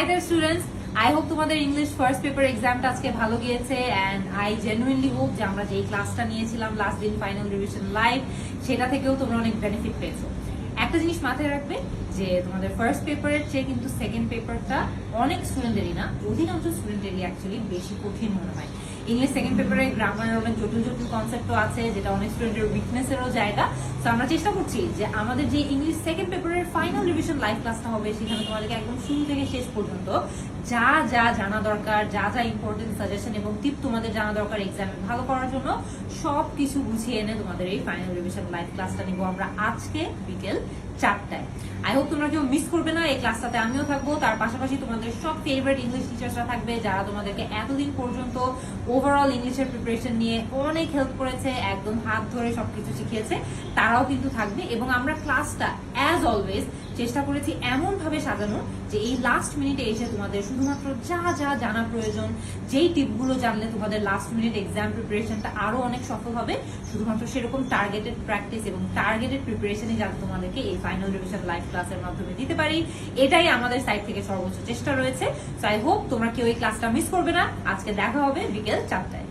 Hi the students I hope তোমাদের English first paper এক্সামটা আজকে ভালো গিয়েছে অ্যান্ড আই জেনুইনলি হোপ যে আমরা যেই ক্লাসটা নিয়েছিলাম লাস্ট দিন ফাইনাল রিভিশন লাইভ সেটা থেকেও তোমরা অনেক বেনিফিট পেয়েছ। একটা জিনিস মাথায় রাখবে যে তোমাদের ফার্স্ট পেপারের চেয়ে কিন্তু সেকেন্ড পেপারটা অনেক স্টুডেন্টেরই না, অধিকাংশ স্টুডেন্টেরই অ্যাকচুয়ালি বেশি কঠিন মনে হয়। ইংলিশ সেকেন্ড পেপারে গ্রামারের অনেক জটিল জটিল কনসেপ্টও আছে, যেটা অনেক স্টুডেন্টের উইকনেসেরও জায়গা। তো আমরা চেষ্টা করছি যে আমাদের যে ইংলিশ সেকেন্ড পেপারের ফাইনাল রিভিশন লাইভ ক্লাসটা হবে, সেখানে তোমাদেরকে একদম শুরু থেকে শেষ পর্যন্ত যা যা জানা দরকার, যা যা ইম্পর্টেন্ট সাজেশন এবং টিপ তোমাদের জানা দরকার এক্সামে ভালো করার জন্য সব কিছু গুছিয়ে এনে তোমাদের এই ফাইনাল রিভিশন লাইভ ক্লাসটা নিব। আমরা আজকে বিকেল চারটায়। আই হোপ তোমরা কেউ মিস করবে না, এই ক্লাসটাতে আমিও থাকব। তার পাশাপাশি তোমাদের সব ফেভারিট ইংলিশ টিচার্সরা থাকবে যারা তোমাদেরকে এতদিন পর্যন্ত ওভারঅল ইংলিশের প্রিপারেশন নিয়ে অনেক হেল্প করেছে, একদম হাত ধরে সবকিছু শিখিয়েছে, তারাও কিন্তু থাকবে। এবং আমরা ক্লাসটা অ্যাজ অলওয়েজ চেষ্টা করেছি এমন ভাবে সাজানো যে এই লাস্ট মিনিটে এসে তোমাদের শুধুমাত্র যা যা জানা প্রয়োজন, যেই টিপগুলো জানলে তোমাদের লাস্ট মিনিট এক্সাম প্রিপারেশনটা আরও অনেক সফল হবে। শুধুমাত্র সেরকম টার্গেটেড প্র্যাকটিস এবং টার্গেটেড প্রিপারেশনই যাতে তোমাদেরকে এই ফাইনাল রিভিশন লাইভ ক্লাসের মাধ্যমে দিতে পারি, এটাই আমাদের সাইড থেকে সর্বোচ্চ চেষ্টা রয়েছে। সো আই হোপ তোমরা কেউ এই ক্লাসটা মিস করবে না। আজকে দেখা হবে বিকেল চারটায়।